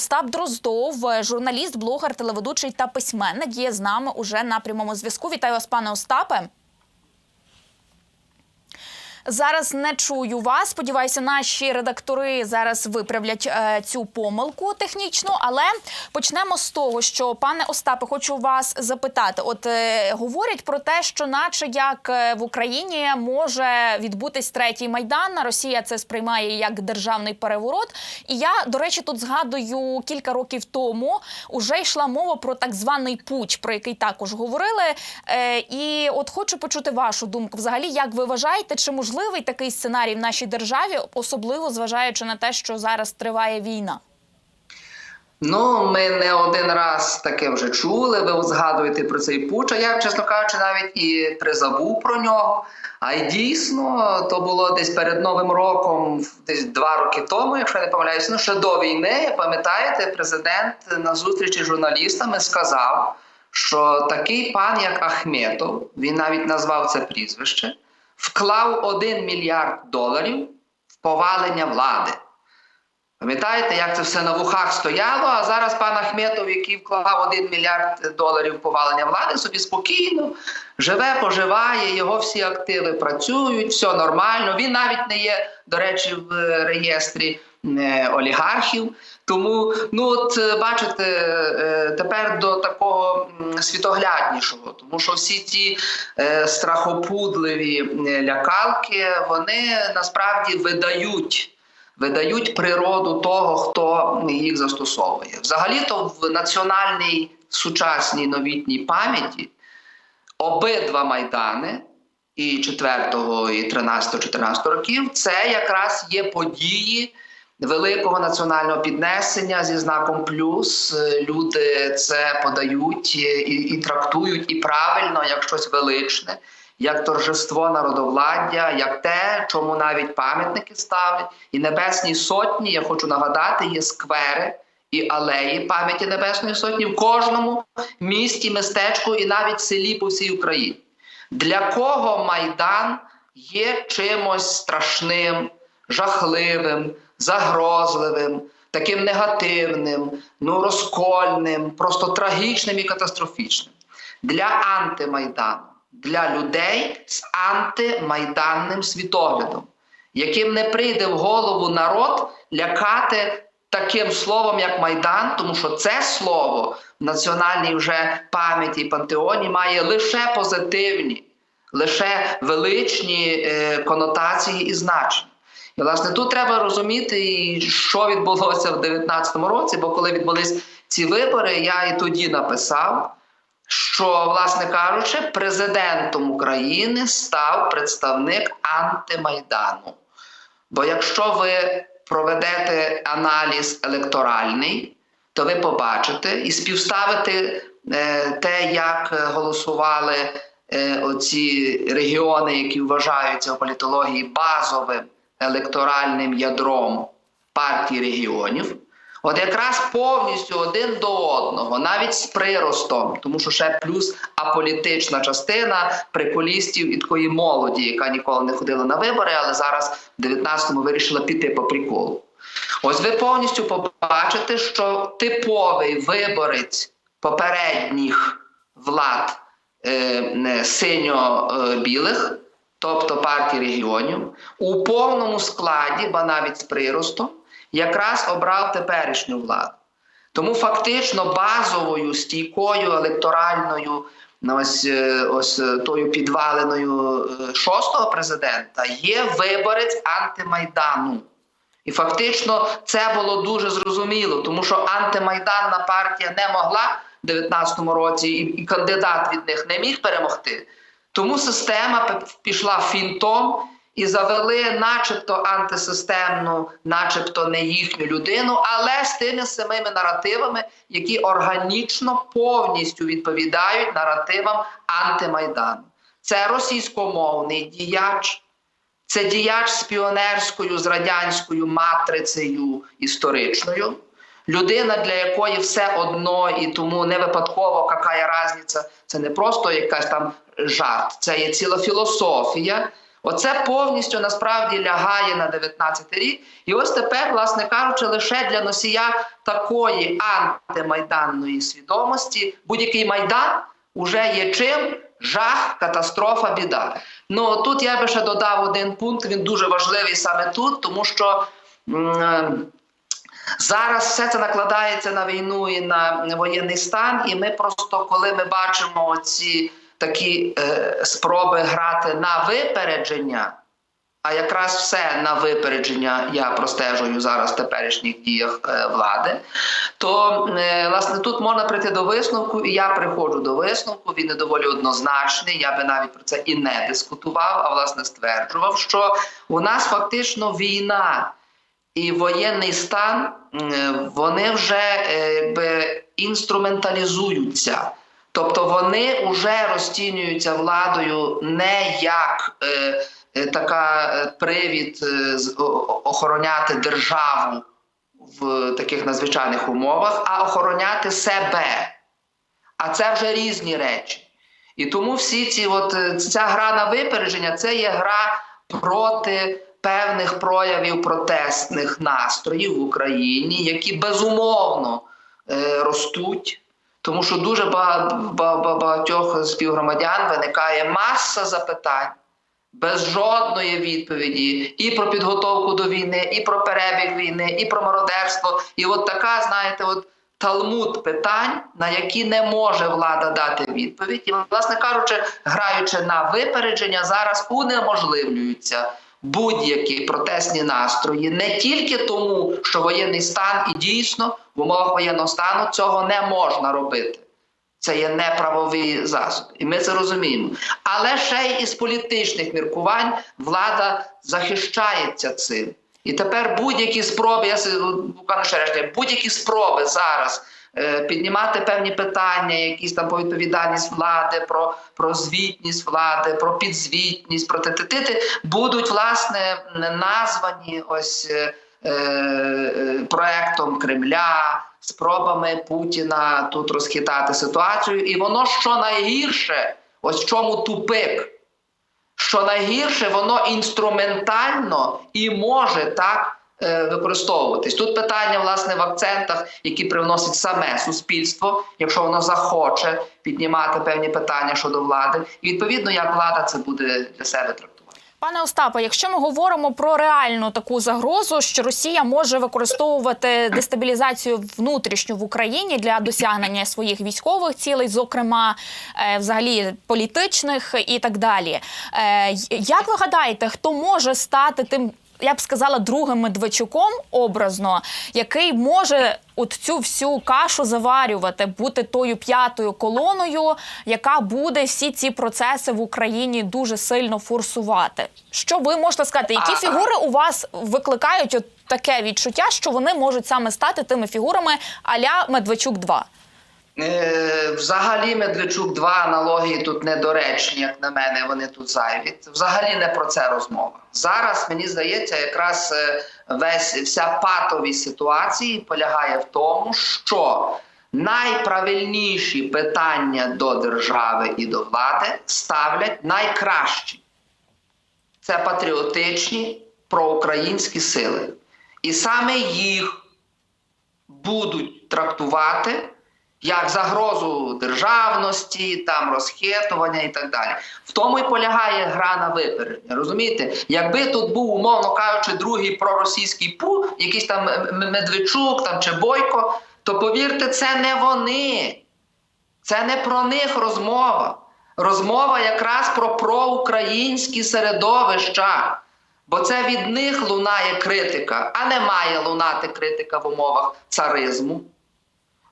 Остап Дроздов, е, журналіст, блогер, телеведучий та письменник, є з нами уже на прямому зв'язку. Вітаю вас, пане Остапе. Зараз не чую вас. Сподіваюся, наші редактори зараз виправлять е, цю помилку технічну. Але почнемо з того, що пане Остапе, хочу вас запитати: от е, говорять про те, що, наче як е, в Україні може відбутись третій майдан, Росія це сприймає як державний переворот. І я, до речі, тут згадую кілька років тому уже йшла мова про так званий пуч, про який також говорили. І от хочу почути вашу думку. Взагалі, як ви вважаєте, чи можливий такий сценарій в нашій державі, особливо зважаючи на те, що зараз триває війна? Ну, ми не один раз таке вже чули. Ви згадуєте про цей пуч, а я, чесно кажучи, навіть і призабув про нього. А й дійсно, то було десь перед Новим роком, десь два роки тому, якщо я не помиляюся, ну ще до війни, пам'ятаєте, президент на зустрічі з журналістами сказав, що такий пан, як Ахметов, він навіть назвав це прізвище, вклав 1 мільярд доларів в повалення влади. Пам'ятаєте, як це все на вухах стояло? А зараз пан Ахметов, який вклав 1 мільярд доларів повалення влади, собі спокійно живе, поживає, його всі активи працюють, все нормально. Він навіть не є, до речі, в реєстрі олігархів. Тому, ну от е, бачите, е, тепер до такого світогляднішого, тому що всі е, страхопудливі е, лякалки, вони насправді видають видають природу того, хто їх застосовує. Взагалі-то в національній сучасній новітній пам'яті обидва майдани. І 4, і 13, 14 років це якраз є події великого національного піднесення зі знаком плюс. Е, Люди це подають і, і трактують і правильно як щось величне, як торжество народовладдя, як те, чому навіть пам'ятники ставлять. І небесні сотні, я хочу нагадати, є сквери і алеї пам'яті Небесної Сотні в кожному місті, містечку і навіть селі по всій Україні. Для кого Майдан є чимось страшним, жахливим, загрозливим, таким негативним, ну розкольним, просто трагічним і катастрофічним. Для антимайдану, для людей з антимайданним світоглядом, яким не прийде в голову народ лякати таким словом, як Майдан, тому що це слово в національній вже пам'яті і пантеоні має лише позитивні, лише величні е, конотації і значення. Власне, тут треба розуміти, що відбулося в 2019 році, бо коли відбулись ці вибори, я і тоді написав, що, власне кажучи, президентом України став представник антимайдану. Бо якщо ви проведете аналіз електоральний, то ви побачите і співставите те, як голосували е, оці регіони, які вважаються в політології базовим електоральним ядром партії регіонів. От якраз повністю один до одного, навіть з приростом, тому що ще плюс аполітична частина приколістів і такої молоді, яка ніколи не ходила на вибори, але зараз в 19-му вирішила піти по приколу. Ось ви повністю побачите, що типовий виборець попередніх влад е, синьо-білих, тобто партії регіонів, у повному складі, ба навіть з приростом, якраз обрав теперішню владу. Тому фактично базовою стійкою електоральною ну, ось, е, ось е, тою підваленою е, шостого президента є виборець антимайдану. І фактично це було дуже зрозуміло, тому що антимайданна партія не могла в 19-му році, і кандидат від них не міг перемогти. Тому система пішла фінтом і завели, начебто, антисистемну, начебто не їхню людину, але з тими самими наративами, які органічно повністю відповідають наративам антимайдану. Це російськомовний діяч. Це діяч з піонерською, з радянською матрицею історичною, людина, для якої все одно і тому не випадково яка різниця. Це не просто якась там жарт, це є ціла філософія. Оце повністю насправді лягає на 19 рік. І ось тепер, власне кажучи, лише для носія такої антимайданної свідомості будь-який майдан уже є чим жах, катастрофа, біда. Ну тут я би ще додав один пункт. Він дуже важливий саме тут, тому що. м, Зараз все це накладається на війну і на воєнний стан, і ми просто, коли ми бачимо ці такі е, спроби грати на випередження, а якраз все на випередження я простежую зараз в теперішніх діях е, влади, то е, власне тут можна прийти до висновку, і я приходжу до висновку. Він не доволі однозначний. Я би навіть про це і не дискутував, а власне стверджував, що у нас фактично війна і воєнний стан вони вже е, якби, інструменталізуються. Тобто вони вже розцінюються владою не як е, е, така е, привід охороняти державу в таких надзвичайних умовах, а охороняти себе. А це вже різні речі. І тому всі ці, от ця гра на випередження це є гра проти певних проявів протестних настроїв в Україні, які безумовно е, ростуть. Тому що дуже багато багатьох співгромадян виникає маса запитань без жодної відповіді і про підготовку до війни, і про перебіг війни, і про мародерство. І от така, знаєте, от талмуд питань, на які не може влада дати відповідь. І, власне кажучи, граючи на випередження, зараз унеможливлюються будь-які протестні настрої не тільки тому, що воєнний стан і дійсно в умовах воєнного стану цього не можна робити. Це є неправовий засіб, і ми це розуміємо. Але ще й із політичних міркувань влада захищається цим. І тепер будь-які спроби, я буквально ще будь-які спроби зараз піднімати певні питання, якісь там по відповідальність влади, про, про звітність влади, про підзвітність, про титити, будуть власне названі ось е, е, проектом Кремля, спробами Путіна тут розхитати ситуацію. І воно що найгірше, ось в чому тупик. Що найгірше, воно інструментально і може так е, використовуватись. Тут питання, власне, в акцентах, які привносить саме суспільство, якщо воно захоче піднімати певні питання щодо влади, і відповідно, як влада це буде для себе трактувати. Пане Остапе, якщо ми говоримо про реальну таку загрозу, що Росія може використовувати дестабілізацію внутрішню в Україні для досягнення своїх військових цілей, зокрема е, взагалі політичних і так далі. Е, Як ви гадаєте, хто може стати тим? Я б сказала другим Медведчуком образно, який може от цю всю кашу заварювати, бути тою п'ятою колоною, яка буде всі ці процеси в Україні дуже сильно форсувати. Що ви можете сказати? Які фігури у вас викликають от таке відчуття, що вони можуть саме стати тими фігурами аля Медведчук 2 Е, Взагалі, Медведчук, два аналогії тут недоречні, як на мене, вони тут зайві. Взагалі не про це розмова. Зараз мені здається, якраз е, весь вся патовість ситуації полягає в тому, що найправильніші питання до держави і до влади ставлять найкращі. Це патріотичні проукраїнські сили. І саме їх будуть трактувати як загрозу державності, там розхитування і так далі. В тому і полягає гра на випередження. Розумієте, якби тут був, умовно кажучи, другий проросійський пу, якийсь там Медведчук там чи Бойко, то повірте, це не вони. Це не про них розмова. Розмова якраз про проукраїнські середовища. Бо це від них лунає критика, а не має лунати критика в умовах царизму.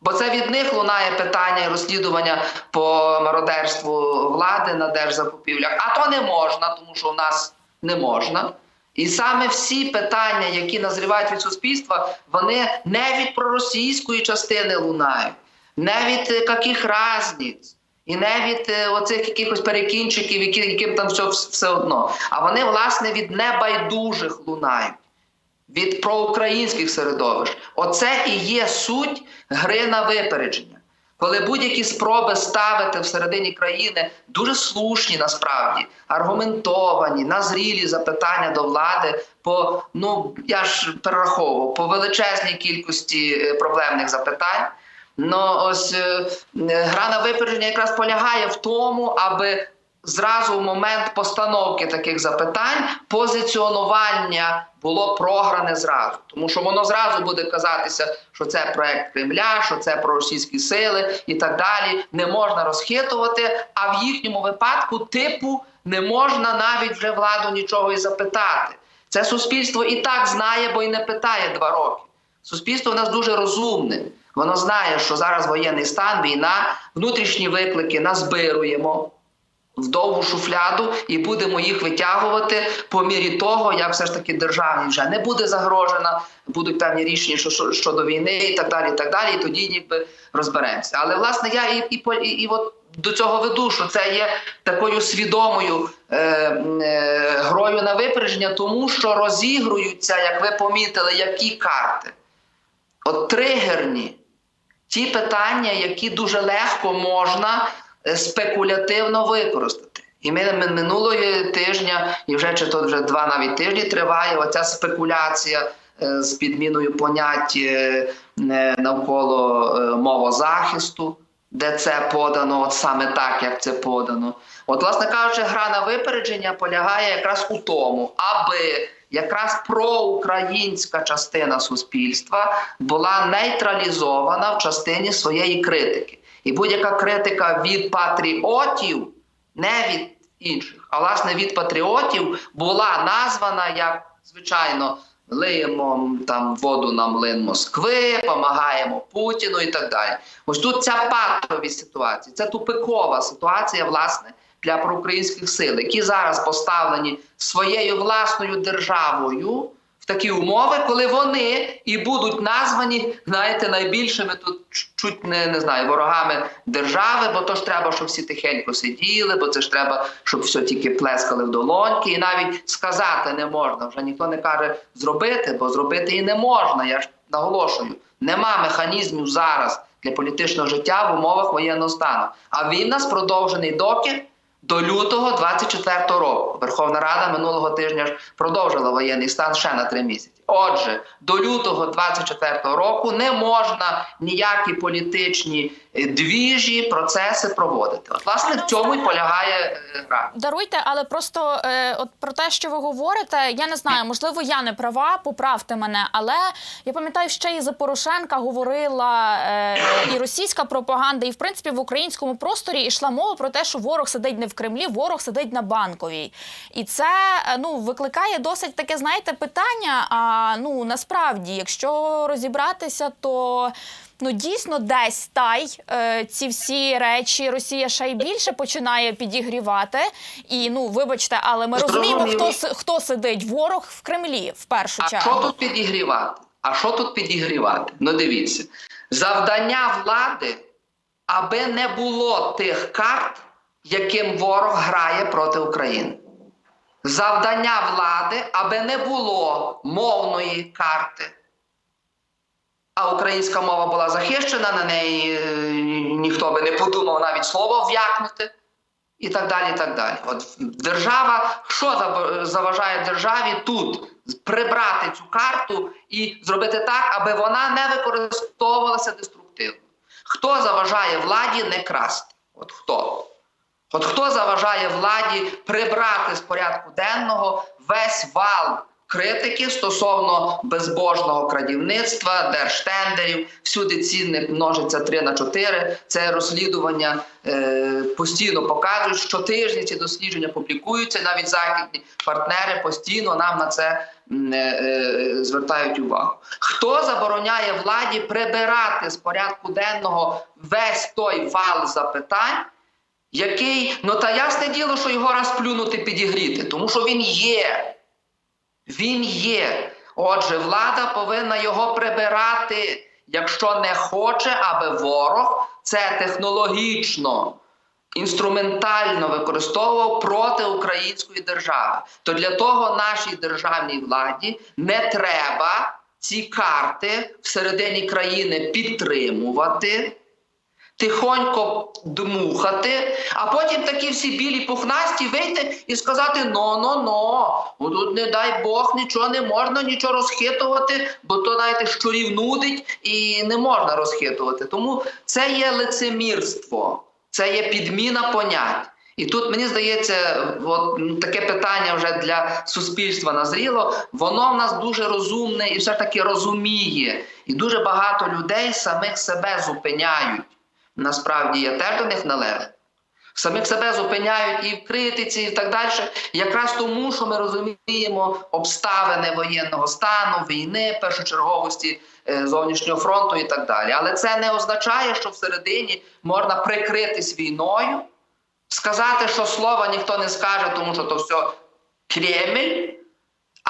Бо це від них лунає питання і розслідування по мародерству влади на держзакупівлях. А то не можна, тому що в нас не можна. І саме всі питання, які назрівають від суспільства, вони не від проросійської частини лунають, не від е, яких разниць, і не від е, оцих якихось перекінчиків, яким там все, все одно. А вони, власне, від небайдужих лунають від проукраїнських середовищ. Оце і є суть гри на випередження. коли будь-які спроби ставити всередині країни дуже слушні насправді, аргументовані, назрілі запитання до влади по ну я ж перераховував по величезній кількості е, проблемних запитань. Ну ось е, гра на випередження якраз полягає в тому, аби зразу в момент постановки таких запитань позиціонування було програне зразу, тому що воно зразу буде казатися, що це проект Кремля, що це проросійські сили і так далі. Не можна розхитувати. А в їхньому випадку, типу, не можна навіть вже владу нічого і запитати. Це суспільство і так знає, бо і не питає два роки. Суспільство в нас дуже розумне. Воно знає, що зараз воєнний стан, війна, внутрішні виклики назбируємо в довгу шуфляду і будемо їх витягувати по мірі того, як все ж таки державі вже не буде загрожена, будуть певні рішення що- що- щодо війни і так далі. І так далі. І тоді ніби розберемося. Але власне я і, і, і, і от до цього веду, що це є такою свідомою е, е, грою на випередження, тому що розігруються, як ви помітили, які карти. От тригерні, ті питання, які дуже легко можна спекулятивно використати. І ми ми минулого тижня, і вже чи то вже два навіть тижні триває оця спекуляція е, з підміною понять е, е, навколо е, мовозахисту, де це подано, от саме так, як це подано. От, власне кажучи, гра на випередження полягає якраз у тому, аби якраз проукраїнська частина суспільства була нейтралізована в частині своєї критики. І будь-яка критика від патріотів, не від інших, а власне від патріотів, була названа як, звичайно, лиємо там воду на млин Москви, помагаємо Путіну і так далі. Ось тут ця патові ситуація, це тупикова ситуація, власне, для проукраїнських сил, які зараз поставлені своєю власною державою такі умови, коли вони і будуть названі, знаєте, найбільшими тут чуть не, не знаю, ворогами держави, бо то ж треба, щоб всі тихенько сиділи, бо це ж треба, щоб все тільки плескали в долоньки, і навіть сказати не можна. Вже ніхто не каже зробити, бо зробити і не можна. Я ж наголошую, нема механізмів зараз для політичного життя в умовах воєнного стану. А він нас продовжений доки до лютого 24-го року. Верховна Рада минулого тижня ж продовжила воєнний стан ще на три місяці. Отже, до лютого 24-го року не можна ніякі політичні е, двіжі, процеси проводити. От, власне, в цьому і полягає е, гра. Даруйте, але просто е, от про те, що ви говорите, я не знаю, можливо, я не права, поправте мене, але я пам'ятаю, ще і за Порошенка говорила е, і російська пропаганда, і в принципі в українському просторі йшла мова про те, що ворог сидить не в Кремлі, ворог сидить на банковій. І це е, ну викликає досить таке, знаєте, питання. А ну насправді, якщо розібратися, то. Ну, дійсно, десь тай е, ці всі речі Росія ще й більше починає підігрівати. І ну, вибачте, але ми розуміємо, хто хто сидить ворог в Кремлі в першу А що чергу. тут підігрівати? А що тут підігрівати? Ну дивіться, завдання влади, аби не було тих карт, яким ворог грає проти України. Завдання влади, аби не було мовної карти. А українська мова була захищена, на неї е, ніхто би не подумав навіть слово в'якнути. І так далі. і так далі. От держава, що заважає державі тут прибрати цю карту і зробити так, аби вона не використовувалася деструктивно. Хто заважає владі не красти? От хто? От хто заважає владі прибрати з порядку денного весь вал критики стосовно безбожного крадівництва, держтендерів, всюди цінник множиться 3 на 4. Це розслідування е, постійно показують, що тижні ці дослідження публікуються. Навіть західні партнери постійно нам на це е, е, звертають увагу. Хто забороняє владі прибирати з порядку денного весь той вал запитань? Який, ну та ясне діло, що його раз плюнути підігріти, тому що він є. Він є. Отже, влада повинна його прибирати, якщо не хоче, аби ворог це технологічно, інструментально використовував проти української держави. То для того нашій державній владі не треба ці карти всередині країни підтримувати. Тихонько дмухати, а потім такі всі білі пухнасті вийти і сказати: но, но, но, тут не дай Бог, нічого не можна, нічого розхитувати, бо то знаєте, щурів нудить і не можна розхитувати. Тому це є лицемірство, це є підміна понять. І тут мені здається, от таке питання вже для суспільства назріло. Воно в нас дуже розумне і все ж таки розуміє. І дуже багато людей самих себе зупиняють. Насправді я теж до них належу. Самих себе зупиняють і в критиці, і так далі. Якраз тому, що ми розуміємо обставини воєнного стану, війни, першочерговості е, зовнішнього фронту і так далі. Але це не означає, що всередині можна прикритись війною, сказати, що слова ніхто не скаже, тому що то все Кремль.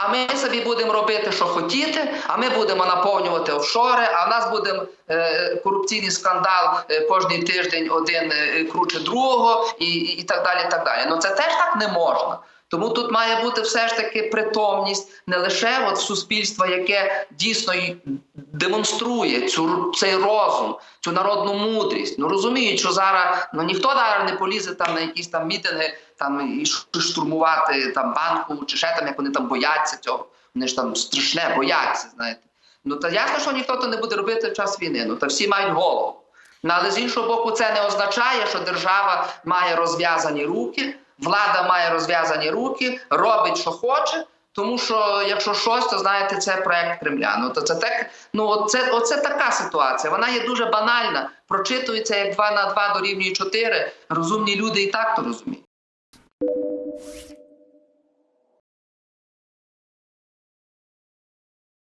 А ми собі будемо робити, що хотіти, а ми будемо наповнювати офшори, а в нас буде е, корупційний скандал е, кожний тиждень один е, круче другого, і, і, і так далі. і так далі. Ну це теж так не можна. Тому тут має бути все ж таки притомність не лише от суспільства, яке дійсно демонструє цю цей розум, цю народну мудрість. Ну розуміють, що зараз ну ніхто зараз не полізе там на якісь там мітинги, там і штурмувати там банку чи ще там, як вони там бояться цього. Вони ж там страшне бояться, знаєте. Ну та ясно, що ніхто то не буде робити в час війни. Ну та всі мають голову. Ну, але з іншого боку, це не означає, що держава має розв'язані руки, влада має розв'язані руки, робить, що хоче. Тому що якщо щось, то знаєте, це проект Кремля. Ну то це так. Ну оце, оце така ситуація. Вона є дуже банальна. Прочитується як 2 на 2 дорівнює 4. Розумні люди і так то розуміють.